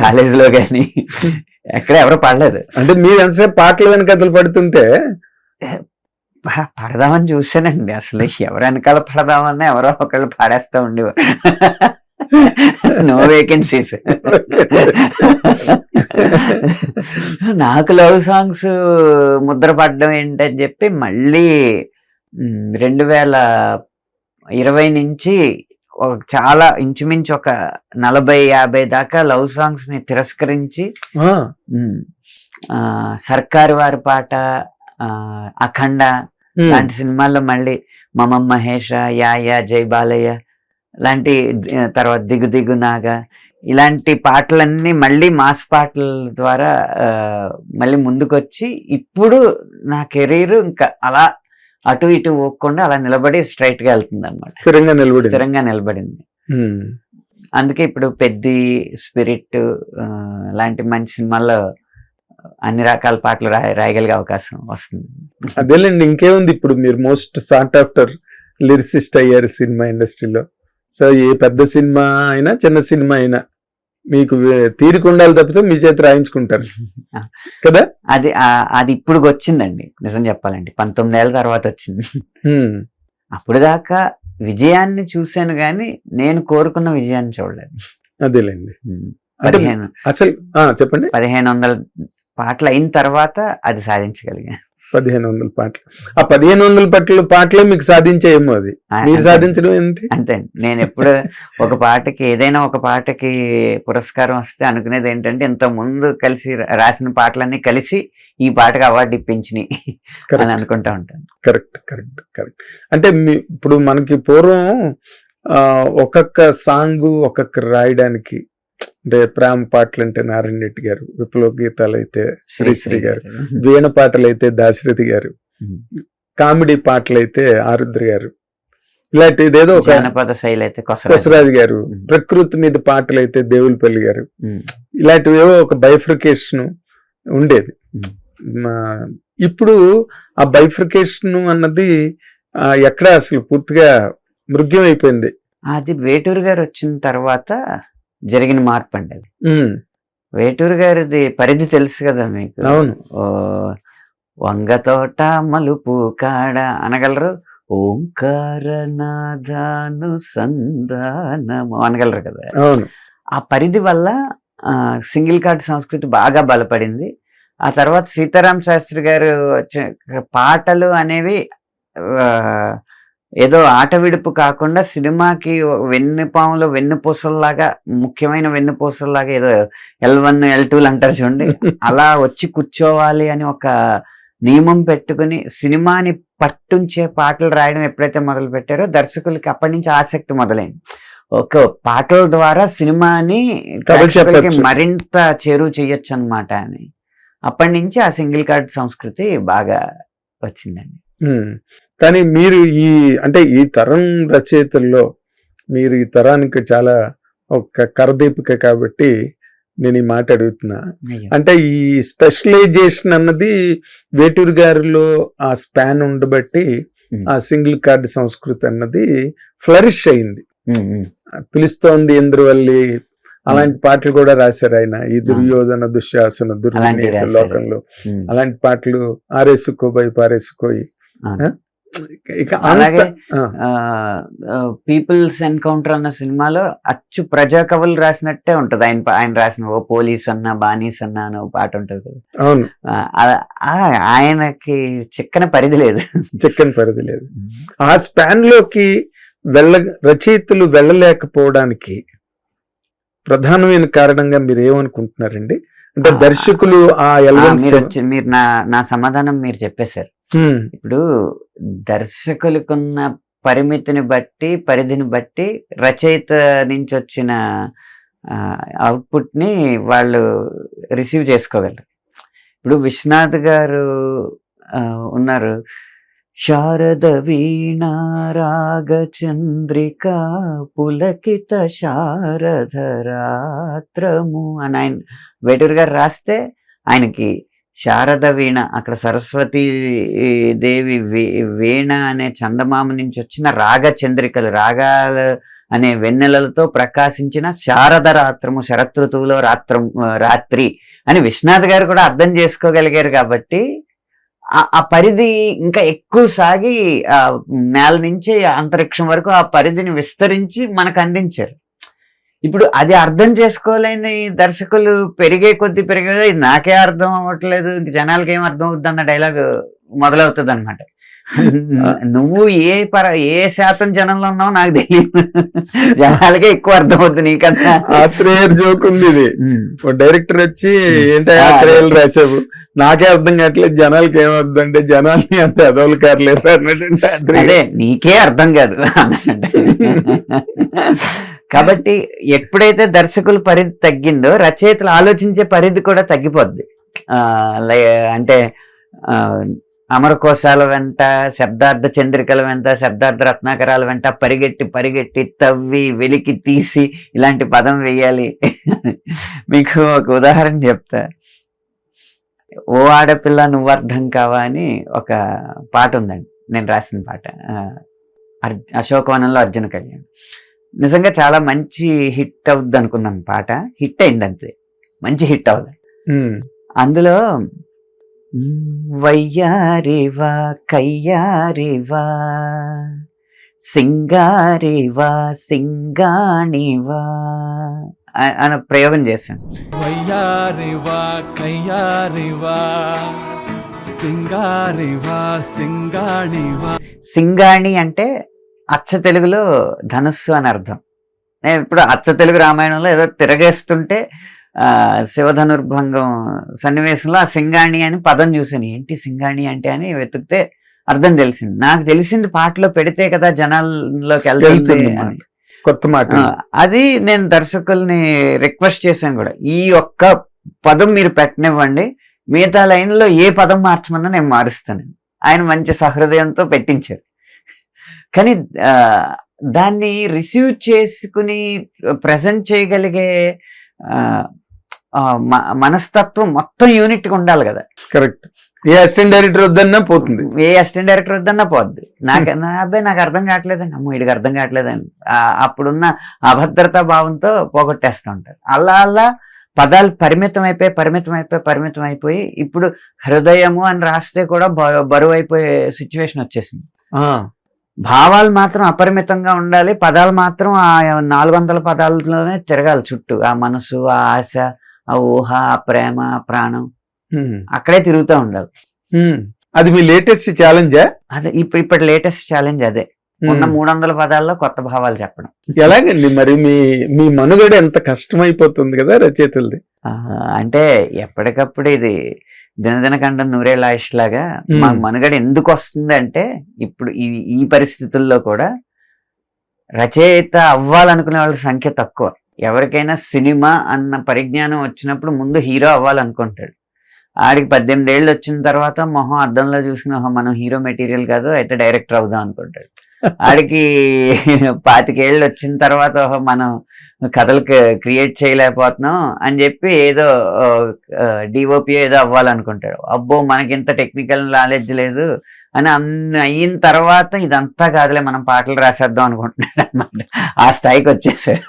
కాలేజీలో కానీ ఎక్కడ ఎవరు పడలేదు. అంటే మీరు ఎంతసేపు పాటలు వెనకథలు పడుతుంటే? పడదామని చూసానండి అసలు ఎవరు వెనకాల పడదామన్నా ఎవరో ఒకళ్ళు పాడేస్తా ఉండేవారు. నో వేకెన్సీస్ నాకు లవ్ సాంగ్స్ ముద్ర పడ్డం ఏంటని చెప్పి మళ్ళీ రెండు వేల ఇరవై నుంచి చాలా ఇంచుమించు ఒక నలభై యాభై దాకా లవ్ సాంగ్స్ని తిరస్కరించి సర్కారు వారి పాట అఖండ లాంటి సినిమాల్లో మళ్ళీ మమ మహేష యా యా జై బాలయ్య లాంటి తర్వాత దిగు దిగు నాగా ఇలాంటి పాటలన్నీ మళ్ళీ మాస్ పాటల ద్వారా మళ్ళీ ముందుకొచ్చి ఇప్పుడు నా కెరీర్ ఇంకా అలా అటు ఇటు పోకుండా అలా నిలబడి స్ట్రైట్గా వెళ్తుంది అనమాట స్థిరంగా నిలబడి స్థిరంగా నిలబడింది. అందుకే ఇప్పుడు పెద్ది స్పిరిట్ లాంటి మంచి సినిమాల్లో అన్ని రకాల పాటలు రాయ రాయగలిగే అవకాశం వస్తుంది. అదేలేండి ఇంకేముంది ఇప్పుడు మీరు మోస్ట్ సార్ట్ ఆఫ్టర్ లిరిసిస్ట్ అయ్యారు సినిమా ఇండస్ట్రీలో సో ఏ పెద్ద సినిమా అయినా చిన్న సినిమా అయినా మీకు వే- తీరిక ఉండాలి తప్పితే మీ చేతి రాయించుకుంటారు. కదా? అది అది ఇప్పుడు వచ్చిందండి నిజం చెప్పాలంటే పంతొమ్మిది ఏళ్ళ తర్వాత వచ్చింది. అప్పుడు దాకా విజయాన్ని చూశాను కానీ నేను కోరుకున్న విజయాన్ని చూడలేదు. అదేలేండి. పదిహేను అసలు చెప్పండి. పదిహేను వందల పాటలు అయిన తర్వాత అది సాధించగలిగాను. పదిహేను వందల పాటలు. ఆ పదిహేను వందల పాటలు పాటలే మీకు సాధించేయేమో అది. మీరు. సాధించడం ఏంటి? అంతే. నేను ఎప్పుడు ఒక పాటకి ఏదైనా ఒక పాటకి పురస్కారం వస్తే అనుకునేది ఏంటంటే ఇంత ముందు కలిసి రాసిన పాటలన్నీ కలిసి ఈ పాటకి అవార్డు ఇప్పించినాయి అని అనుకుంటా ఉంటాను. కరెక్ట్ కరెక్ట్ కరెక్ట్ అంటే మీ ఇప్పుడు మనకి పూర్వం ఒక్కొక్క సాంగ్ ఒక్కొక్క రాయడానికి అంటే ప్రేమ పాటలు అంటే నారాయణ రెడ్డి గారు విప్లవ గీతాలు అయితే శ్రీశ్రీ గారు వీణ పాటలు అయితే దాశరథి గారు. కామెడీ పాటలు అయితే ఆరుద్ర గారు ఇలాంటి ఇదేదో ఒక జానపద శైలి అయితే కొసరాజు. గారు. ప్రకృతి మీద పాటలు అయితే దేవులపల్లి గారు. ఇలాంటివి ఏవో ఒక బైఫ్రికేషన్ ఉండేది ఇప్పుడు ఆ బైఫ్రికేషన్ అన్నది ఎక్కడ అసలు పూర్తిగా మృగ్యం అయిపోయింది అది వేటూరు గారు వచ్చిన తర్వాత జరిగిన మార్పు అండి అది వేటూరు గారిది పరిధి తెలుసు కదా మీకు? అవును. వంగ తోట మలుపు కాడ అనగలరు? ఓంకార నాదాను సంధానము అనగలరు కదా? అవును. ఆ పరిధి వల్ల సింగిల్ కార్డ్ సంస్కృతి బాగా బలపడింది. ఆ తర్వాత సీతారాం శాస్త్రి గారు వచ్చే పాటలు అనేవి ఏదో ఆట విడుపు కాకుండా సినిమాకి వెన్నుపాములు వెన్నుపూసల్లాగా ముఖ్యమైన వెన్నుపూసల్లాగా ఏదో ఎల్ వన్ ఎల్ టూలు అంటారు చూడండి అలా వచ్చి కూర్చోవాలి అని ఒక నియమం పెట్టుకుని సినిమాని పట్టుంచే పాటలు రాయడం ఎప్పుడైతే మొదలు పెట్టారో దర్శకులకి అప్పటి నుంచి ఆసక్తి మొదలైంది ఒక పాటల ద్వారా సినిమాని. మరింత చేరువ చేయొచ్చు అనమాట అని అప్పటి నుంచి ఆ సింగిల్ కార్డ్ సంస్కృతి బాగా వచ్చిందండి. కానీ మీరు ఈ అంటే ఈ తరం రచయితల్లో మీరు ఈ తరానికి చాలా ఒక కరదీపిక కాబట్టి నేను ఈ మాట అడుగుతున్నా. అంటే ఈ స్పెషలైజేషన్ అన్నది వేటూరు గారిలో ఆ స్పాన్ ఉండబట్టి. ఆ సింగిల్ కార్డ్ సంస్కృతి అన్నది ఫ్లరిష్ అయింది. పిలుస్తోంది ఇంద్రవల్లి అలాంటి పాటలు కూడా రాశారు ఆయన ఈ దుర్యోధన దుశ్శాసన దుర్వినీత. లోకంలో. అలాంటి పాటలు ఆరేసుకోబోయి పారేసుకోయి అలాగే ఆ, పీపుల్స్ ఎన్కౌంటర్ అన్న సినిమాలో అచ్చు ప్రజా కవులు రాసినట్టే ఉంటది. ఆయన ఆయన రాసిన ఓ పోలీస్ అన్న బానీస్ అన్న అని పాట ఉంటది కదా. ఆయనకి చిక్కన పరిధి లేదు. చిక్కని పరిధి లేదు. ఆ స్పాన్లోకి వెళ్ళ రచయితలు వెళ్ళలేకపోవడానికి ప్రధానమైన కారణంగా మీరు ఏమనుకుంటున్నారండి అంటే దర్శకులు ఆ మీరు నా నా సమాధానం మీరు చెప్పేశారు. ఇప్పుడు దర్శకులకున్న పరిమితిని బట్టి పరిధిని బట్టి రచయిత నుంచి వచ్చిన అవుట్పుట్ని వాళ్ళు రిసీవ్ చేసుకోగలరు. ఇప్పుడు విశ్వనాథ్ గారు ఉన్నారు. శారద వీణా చంద్రిక పులకిత శారద రాత్రము అని ఆయన వేటూరు గారు రాస్తే ఆయనకి శారద వీణ అక్కడ సరస్వతి దేవి వీ- వీణ అనే చందమామ నుంచి వచ్చిన రాగ చంద్రికలు రాగాలు అనే వెన్నెలలతో ప్రకాశించిన శారద రాత్రము శరతృతువులో రాత్రం రాత్రి అని విశ్వనాథ్ గారు కూడా అర్థం చేసుకోగలిగారు కాబట్టి ఆ- ఆ పరిధి ఇంకా ఎక్కువ సాగి ఆ నేల నుంచి అంతరిక్షం వరకు ఆ పరిధిని విస్తరించి మనకు అందించారు. ఇప్పుడు అది అర్థం చేసుకోలేని దర్శకులు పెరిగే కొద్ది పెరిగే నాకే అర్థం అవ్వట్లేదు ఇంక జనాలకి ఏం అర్థం అవుద్ది అన్న డైలాగ్ మొదలవుతుంది అనమాట నువ్వు ఏ పర ఏ శాతం జనంలో ఉన్నావో నాకు తెలియదు. జనాలకే ఎక్కువ అర్థం అవుద్ది నీకన్నా. జోక్ ఉంది ఇది. డైరెక్టర్ వచ్చి ఏంటో ఆ, ఆత్రేయులు రాసావు? నాకే అర్థం కావట్లేదు జనాలకి ఏమర్థం అంటే జనాల్ని అంత ఎదవలు కారలేదు అన్నట్టు. అదే నీకే అర్థం కాదు. కాబట్టి ఎప్పుడైతే దర్శకుల పరిధి తగ్గిందో రచయితలు ఆలోచించే పరిధి కూడా తగ్గిపోద్ది. అంటే అమరకోశాల వెంట శబ్దార్థ చంద్రికల వెంట శబ్దార్థ రత్నాకరాల వెంట పరిగెట్టి పరిగెట్టి తవ్వి వెలికి తీసి ఇలాంటి పదం వేయాలి మీకు ఒక ఉదాహరణ చెప్తా. ఓ ఆడపిల్ల నువ్వు అర్థం కావా అని ఒక పాట ఉందండి. నేను రాసిన పాట. అర్జు అశోకవనంలో అర్జున కళ్యాణ్. నిజంగా చాలా మంచి హిట్ అవుద్ది అనుకున్నాను పాట. హిట్ అయింది అంతే మంచి హిట్ అవ్వదు. అందులో "మ్, వయ్యారివా కయ్యారివా సింగారివా సింగాణివా అని ప్రయోగం చేశాను. వయ్యారివా కయ్యారివా సింగారివా సింగాణివా సింగాణి అంటే అచ్చ తెలుగులో ధనుస్సు అని అర్థం. నేను ఇప్పుడు అచ్చ తెలుగు రామాయణంలో ఏదో తిరగేస్తుంటే ఆ, శివధనుర్భంగం సన్నివేశంలో ఆ సింగాణి అని పదం చూసాను ఏంటి సింగాణి అంటే అని వెతికితే అర్థం తెలిసింది. నాకు తెలిసింది పాటలో పెడితే కదా జనాల్లోకి వెళ్తుంది. మాట. కొత్త మాట అది నేను దర్శకుల్ని రిక్వెస్ట్ చేశాను కూడా. ఈ ఒక్క పదం మీరు పెట్టనివ్వండి మిగతా లైన్లో ఏ పదం మార్చమన్నా నేను మారుస్తాను. ఆయన మంచి సహృదయంతో పెట్టించారు. కానీ దాన్ని రిసీవ్ చేసుకుని ప్రజెంట్ చేయగలిగే మనస్తత్వం మొత్తం యూనిట్గా ఉండాలి కదా. కరెక్ట్. ఏ అసిస్టెంట్ డైరెక్టర్ వద్దన్నా పోతుంది. ఏ అసిస్టెంట్ డైరెక్టర్ వద్దన్నా పోద్ది. నాకు నా అబ్బాయి నాకు అర్థం కావట్లేదండి. అమ్మో వీడికి అర్థం కావట్లేదని ఆ, అప్పుడున్న అభద్రతా భావంతో పోగొట్టేస్తూ ఉంటారు. అలా అలా పదాలు పరిమితం అయిపోయి పరిమితం అయిపోయి పరిమితం అయిపోయి ఇప్పుడు హృదయము అని రాస్తే కూడా బరువు అయిపోయే సిచ్యువేషన్ వచ్చేసింది. భావాలు మాత్రం అపరిమితంగా ఉండాలి. పదాలు మాత్రం ఆ నాలుగు వందల పదాలలోనే తిరగాలి చుట్టూ. ఆ మనసు ఆ ఆశ ఆ ఊహ ఆ ప్రేమ ఆ ప్రాణం అక్కడే తిరుగుతూ ఉండాలి. అది మీ లేటెస్ట్ ఛాలెంజా అదే ఇప్పుడు ఇప్పటి లేటెస్ట్ ఛాలెంజ్ అదే. ఉన్న మూడు వందల పదాల్లో కొత్త భావాలు చెప్పడం. ఎలాగండి మరి మీ మీ మనుగడ ఎంత కష్టమైపోతుంది కదా రచయితలది? అంటే ఎప్పటికప్పుడు ఇది దినదిన కండం నూరేళ్ళ ఆయుష్ లాగా. మా మనుగడ ఎందుకు వస్తుంది అంటే ఇప్పుడు ఈ ఈ పరిస్థితుల్లో కూడా రచయిత అవ్వాలనుకునే వాళ్ళ సంఖ్య తక్కువ. ఎవరికైనా సినిమా అన్న పరిజ్ఞానం వచ్చినప్పుడు ముందు హీరో అవ్వాలనుకుంటాడు. ఆడికి పద్దెనిమిది ఏళ్ళు వచ్చిన తర్వాత మొహం అద్దంలో చూసిన "ఓహో, మనం హీరో మెటీరియల్ కాదు అయితే డైరెక్టర్ అవుదాం అనుకుంటాడు. ఆడికి పాతికేళ్ళు వచ్చిన తర్వాత మనం కథలు క్రియేట్ చేయలేకపోతున్నాం అని చెప్పి ఏదో డిఓపి ఏదో అవ్వాలనుకుంటాడు. అబ్బో మనకి ఇంత టెక్నికల్ నాలెడ్జ్ లేదు అని అన్ని అయిన తర్వాత ఇదంతా కాదులే మనం పాటలు రాసేద్దాం అనుకుంటున్నాడు అనమాట ఆ స్థాయికి వచ్చేసాడు.